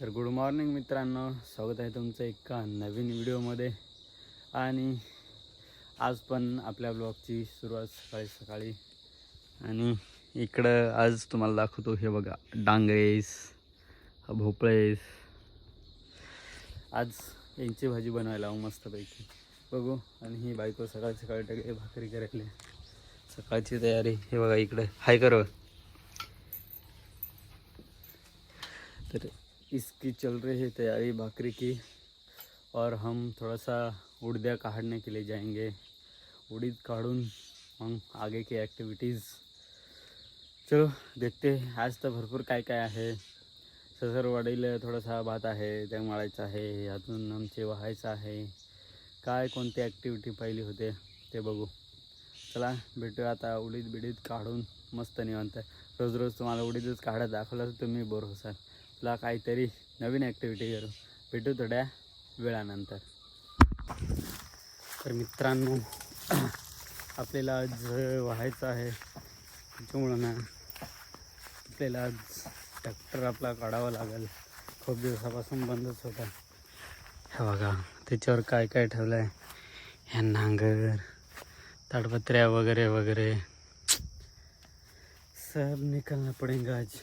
तर good morning मित्रांनो स्वागत आहे तुमचं एका नवीन व्हिडिओमध्ये. आणि आज पण आपल्या ब्लॉगची सुरुवात सकाळी सकाळी. आणि इकडं आज तुम्हाला दाखवतो हे बघा डांगरेस भोपळेस. आज यांची भाजी बनवायला मस्तपैकी. बघू आणि ही बायको सकाळी सकाळी टगे भाकरी करायला सकाळची तयारी हे बघा इकडे. हाय कर. तर इसकी चल रही है तैयारी भाकरी की और हम थोड़ा सा उड़दिया काटने के लिए जाएंगे। उड़ीद काढून मग आगे की ॲक्टिव्हिटीज चलो देखते आज तर भरपूर काय काय आहे। ससरवाडीला थोडासा भात आहे त्या माळायचं आहे अजून आमचे व्हायचं आहे। काय कोणती ॲक्टिव्हिटी पाहिली होते ते बघू। चला भेटूया आता उडीद बिडीद काढून मस्त निवांत। रोज रोज तुम्हाला उडीदच काढत दाखवलं तर तुम्ही बोर होसाल। तुला काहीतरी नवीन ॲक्टिव्हिटी करू. भेटू थोड्या वेळानंतर. तर मित्रांनो आपल्याला आज व्हायचं आहे. त्याच्यामुळं ना आपल्याला आज ट्रॅक्टर आपला काढावा लागेल. खूप दिवसापासून बंदच होता. हे बघा त्याच्यावर काय काय ठेवलं आहे ह्या नांगर ताडपत्र्या वगैरे वगैरे. सब निकलना पडेगा आज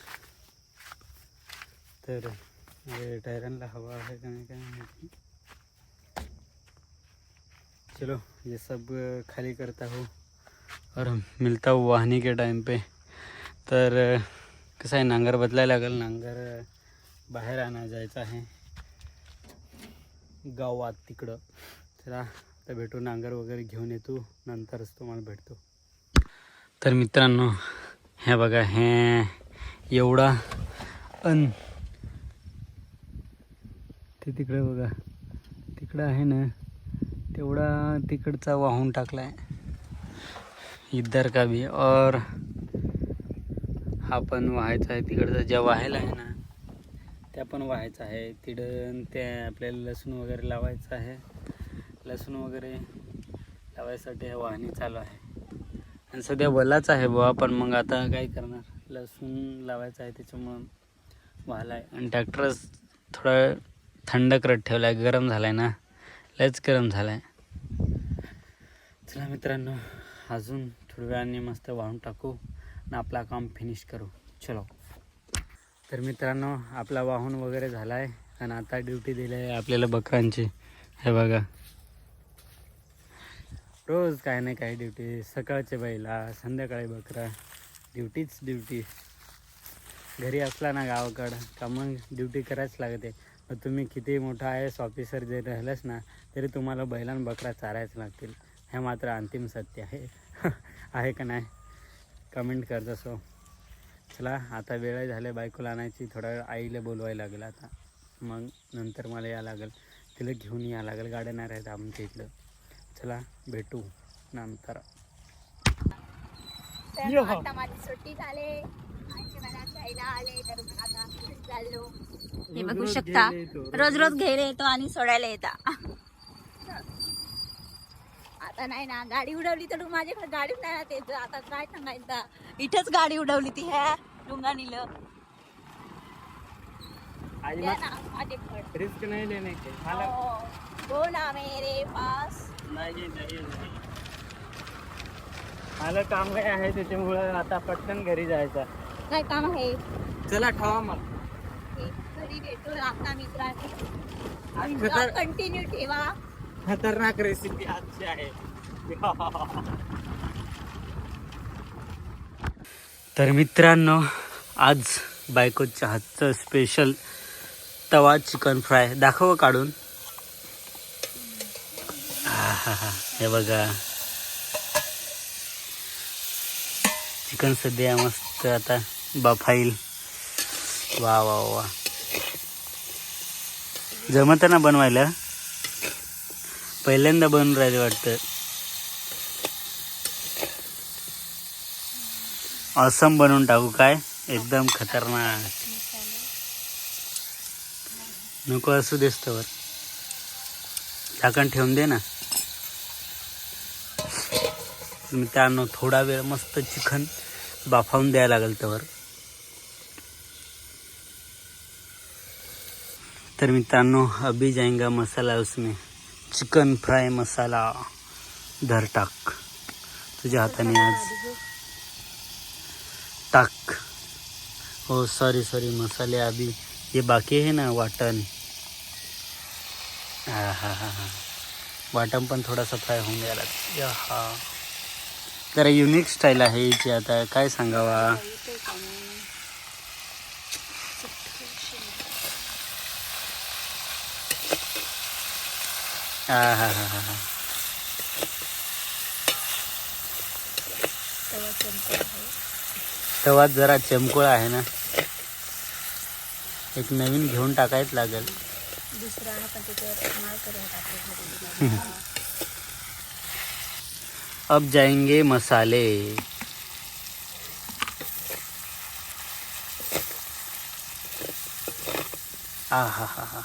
तर अरे टायरांना हवा आहे का नाही काय माहिती चलो ये सब खाली करता हो. और मिलता हूँ वाहनी के टाइम पे. तर कसं आहे नांगर बदलायला लागेल. नांगर बाहेर आणा जायचं आहे. गावात तिकडं. चला आता भेटू नांगर वगैरे घेऊन येतो. नंतरच तुम्हाला भेटतो. तर मित्रांनो हे बघा हे एवढा अन ते तिकडे बघा. तिकडं आहे ना तेवढा तिकडचा वाहून टाकला आहे इधर का भी और हा पण व्हायचा आहे तिकडचा. ज्या वाहेला आहे ना त्या पण व्हायचा आहे. तिकडं त्या आपल्याला लसूण वगैरे लावायचं आहे. लसूण वगैरे लावायसाठी हे वाहनी चालू आहे. आणि सध्या वलाच आहे बुवा पण मग आता काय करणार? लसूण लावायचं आहे त्याच्यामुळं व्हायला आहे. आणि ट्रॅक्टरच थोडा थंड करत ठेवला आहे गरम झाला आहे ना. लयच गरम झाला आहे चला मित्रांनो अजून थोड्या वेळाने मस्त वाहून टाकू आणि आपला काम फिनिश करू. चलो. तर मित्रांनो आपला वाहून वगैरे झाला आहे आणि आता ड्युटी दिली आहे आपल्याला बकरांची. हे बघा. रोज काय नाही काय ड्युटी सकाळचे बैला संध्याकाळी बकरा. ड्युटीच ड्युटी घरी असला ना गावाकडं का मग ड्युटी करायच लागते. तुम्ही किती मोठा आय एस ऑफिसर जरी राहिलंच ना तरी तुम्हाला बैलां बकरा चारायच लागतील. हे मात्र अंतिम सत्य आहे. आहे का नाही? कमेंट करत असो चला आता वेळ झाले बायकोला आणायची थोडा वेळ आईला बोलवायला लागेल आता. मग नंतर मला या लागेल. तिला घेऊन या लागेल. गाड्या नाही राहत आमच्या इथलं चला भेटू नंतर. माझी सुट्टी झाले. आले तर आता चाललो. हे बघू शकता. रोज रोज घ्यायला येतो. आणि सोडायला येता. आता नाही ना गाडी उडवली तर माझ्याकडे गाडी नाही ना त्याचं आता काय सांगायचं? इथंच गाडी उडवली ती ह्या डुंगानीलं द्या ना माझ्याकडे. रिस्क नाही लेने के हो. ना मेरे पास. नाही मला काम काय आहे त्याच्यामुळं आता पटकन घरी जायचं. काय काम आहे? चला ठेवा मग. घरी भेटू आता मित्रांनी. खतर कंटिन्यू ठेवा. खतरनाक रेसिपी आजची आहे. तर मित्रांनो आज बायकोच्या हातचं स्पेशल तवा चिकन फ्राय दाखव काढून. आहाहा, हे बघा. चिकन सध्या मस्त आता बफाईल. वा वा वा. जमत ना बनवायला? पहिल्यांदा बनून राहिले वाटतं. असम बनवून टाकू काय? एकदम खतरनाक. नको असू देस वर झाकण ठेवून दे ना. मित्रांनो थोडा वेळ मस्त चिकन बाफावून द्यायला लागेल त्यावर तर मित्रांनो अभी जाएगा मसाला उसमें चिकन फ्राय मसाला धर टाक. तुझ्या हाताने आज टाक. हो सॉरी सॉरी मसाले अभी ये बाकी है ना वाटण. हा हा हा हा वाटण पण थोडासा फ्राय होऊन गेला या हा. जरा युनिक स्टाईल आहे याची आता. काय सांगावा? हा हा हा हा हा. तवा जरा चमकोळ आहे ना. एक नवीन घेऊन टाकायच लागेल. अब जाएंगे मसाले. आ हा हा हा.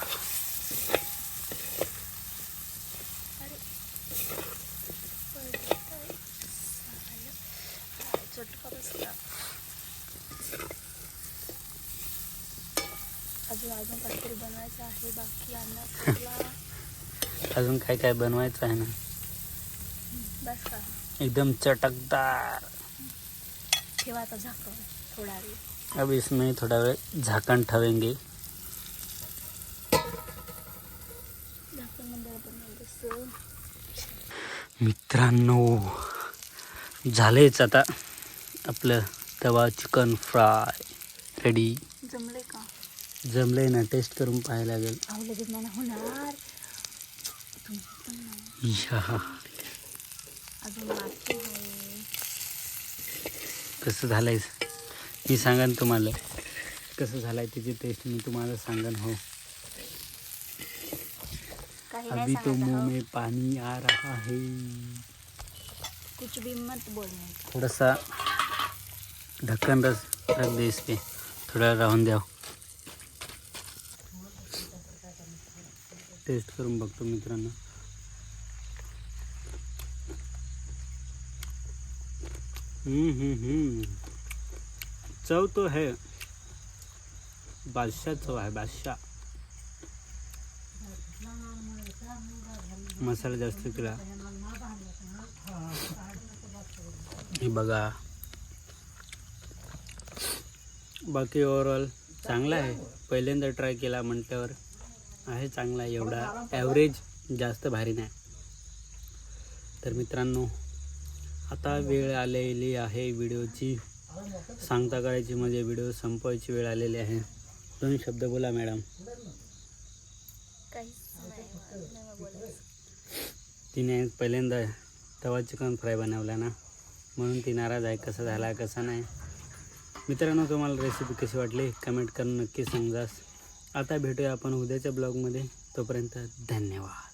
काहीतरी बनवायचं आहे बाकी अन्नाला अजून काय काय बनवायचं आहे ना? बस का? एकदम चटकदार. ठेवा आता झाकण थोडा वेळ. अब इसमें थोड़ा वेळ झाकण ठेवेंगे. मित्रांनो झालेच आता आपलं तवा चिकन फ्राय. रेडी जमले जमलंय ना टेस्ट करून पाहायला लागेल. अहो लगेच नाही ना होणार. तुम्ही पण नाही. या. अजून बाकी आहे कसं झालंय? मी सांगन तुम्हाला. कसं झालंय त्याची टेस्ट मी तुम्हाला सांगन हो. काही अभी तो मुंह. में पानी आ रहा है. कुछ भी मत बोलने का. थोड़ा सा ढक्कन रस रख दे इस पे. थोड़ा राहून द्या टेस्ट करून बघतो मित्रांनो. हम्म हम्म हम्म. चव तो है. बादशाह चव आहे बादशाह. मसाला जास्त केला. हे बघा. बाकी ओवरऑल चांगला आहे. पहिल्यांदा ट्राय केला म्हटल्यावर. आहे चांगला एवढा ॲव्हरेज जास्त भारी नाही. तर मित्रांनो आता वेळ आलेली आहे व्हिडिओची. सांगता करायची म्हणजे व्हिडिओ संपवायची वेळ आलेली आहे. दोन शब्द बोला मॅडम. तिने पहिल्यांदा तवा चिकन फ्राय बनवला ना म्हणून ती नाराज आहे कसा झाला कसा नाही. मित्रांनो तुम्हाला रेसिपी कशी वाटली? कमेंट करून नक्की सांगा. आता भेटूया आपण उद्याच्या ब्लॉगमध्ये. तोपर्यंत धन्यवाद.